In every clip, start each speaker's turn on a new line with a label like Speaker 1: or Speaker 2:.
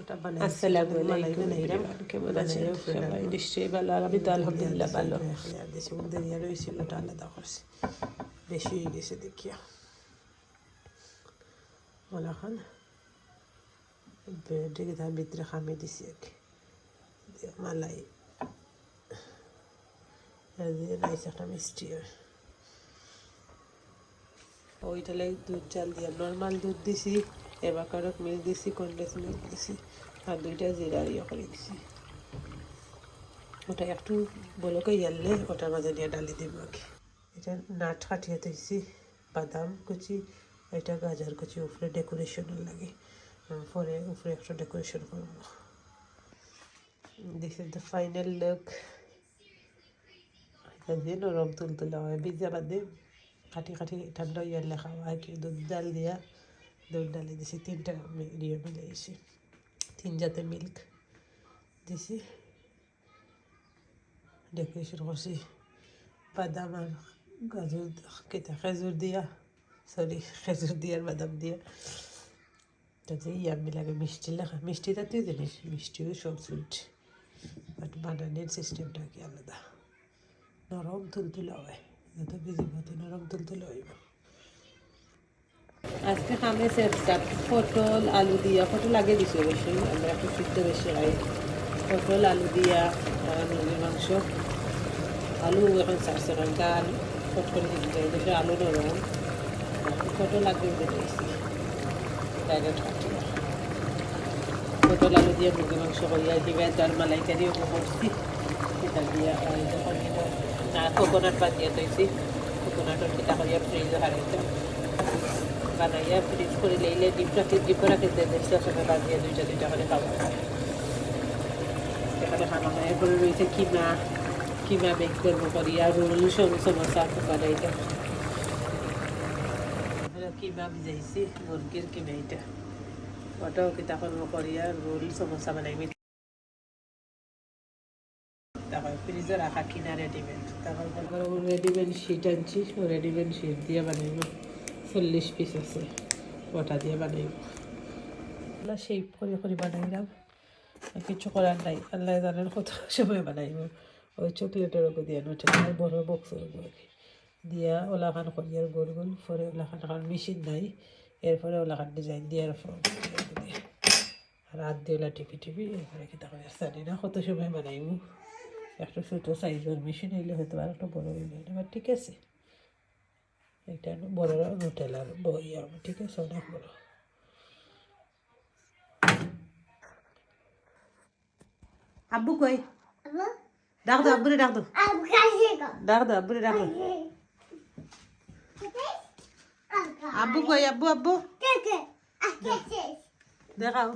Speaker 1: ওটা বানাই
Speaker 2: আসসালামু আলাইকুম
Speaker 1: বানাইলাম
Speaker 2: কেমন আছেন সবাই নিশ্চয়ই ভালো আর আমি তো আলহামদুলিল্লাহ ভালো
Speaker 1: আর দেশে উদ্দেরিয়া রয়েছিল ওটা আলাদা করছি বেশি হয়ে গেছে দেখিয়া বলা খান তার ভিতরে খামে দিছি আর কি মালাই আর রাইস একটা মিষ্টি হয় ওইটা দুধ চাল দিয়ে নর্মাল দুধ দিছি এবার কারক মিল্ক দিছি কন্ডেন্স মিল্ক দিছি আর দুইটা জিরা ইয়ে করে দিছি। ওটা একটু বলকে ইয়ারলে ওটার মাঝে দিয়ে ডালি দিব কি এটা নাট কাটিয়ে দিয়েছি বাদাম কুচি, এটা গাজর কুচি উপরে ডেকোরেশনের লাগে। পরে উপরে একটা ডেকোরেশন করব this is the final look এটা দিয়ে নরম তুলতুলা হয়, ভিজা বাদে কাটি কাটি ঠান্ডা ইয়ার লেখা হয় কি দুধ ডাল দিয়া। দুধ ডালে দিছি, তিনটা ইয়ে মিলে দিছি। তিন জাতের মিল্ক দিছি। ডেকোরেশন করছি। বাদাম আর গাজর, কেটা খেজুর দিয়া সরি খেজুর দিয়ে আর বাদাম দিয়া। তাতে ইয়ামি লাগে মিষ্টি লেখা, মিষ্টি জাতীয় জিনিস, মিষ্টিও সব সুইট বাট বানানোর সিস্টেমটা কি আলাদা? নরম তুলতুলা হয় যত বিজি মত নরম তুলতুলা হইব। আজকে খামে সেটসাপ পটল, আলু দিয়া, পটল আগে দিছি অবশ্যই, আমরা একটু সিদ্ধ বেশি খাই। পটল, আলু দিয়া মুরগির মাংস। আলু এখন চারশো ডাল ফট করে দিতে চাই দেশে আলু নরম। পটল আগে ডাইরেক্ট পটল, আলু দিয়ে মুরগি মাংস করিয়া দিবে ডাল মালাইকারিও করছি, সেটা দিয়া না কোকোনাট বাজিয়ে তৈছি কোকোনাটের কিতা করিয়া ফ্রিজে হারাইতাম বানাইয়া ফ্রিজ করে লইলে ডিপ রাখি ডিপ রাখি দেখছি আসলে বাজিয়ে দুইটা দুইটা করে খাওয়া এখানে খাওয়া হয় রয়েছে কিমা কিমা বেক করব করিয়া রোল সমোসা বানাইটা কিমা ভিজাইছি, মুরগির কিমা এটা। ওটাও কিতা করব করিয়া রোল সমোসা বানাইবি রেডিমেড তারপর রেডিমেড আনছি রেডিমেড শিট দিয়ে বানাইব। চল্লিশ পিস আছে। ওটা দিয়ে বানাইব। আল্লাহ শেপ করে করে বানাইলাম। কিছু করার নাই। আল্লাহ জানার কত সময় বানাইব। ওই চকলেটের ওপর দিয়ে নোটে বড় বক্সের উপর দিয়া ওলাখান করি আর গোল গোল। পরে ওলাখান এখন মেশিন নাই। এরপরে ওলাখান ডিজাইন দিয়ে আর আর হাত দিয়ে ওলা টিপি টিপি এরপরে কি তাকে জানি না কত সময় বানাইব। একটা ছোটো সাইজের মেশিন হইলে হয়তো আর একটা বড় হইলে এবার ঠিক আছে। এটা বড় নোটেলার বই আমার ঠিক আছে অনেক বড় আব্বু কই ডাক দো আব্বুরে ডাক দো ডাক দো আব্বুরে ডাক দো আব্বু কই আব্বু আব্বু দেখাও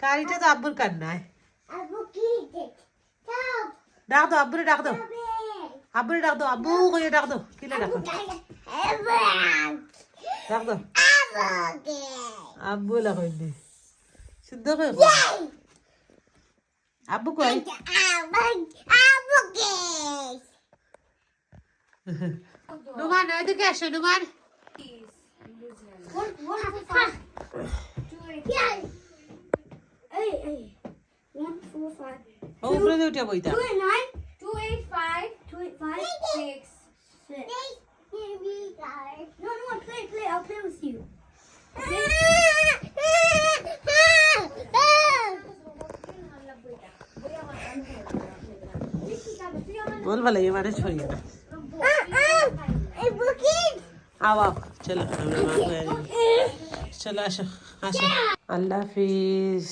Speaker 1: কারিটা তো আব্বুর কান নাই ডাক দো আব্বুরে ডাক দো আব্বুরে ডাক দো আব্বু কই ডাক দো কিলে ডাক ডাক দো আব্বু লা কইনি শুদ্ধ কই কই। আব্বু কই? নুমান, এদিকে আসো, নুমান। উপরে উঠে বইতা।
Speaker 3: Six. No, no, play, play. I'll play with you.
Speaker 1: बोल भला ये मारे छोड़िए ना आओ आओ चलो चलो आशो आशो अल्लाह हाफिज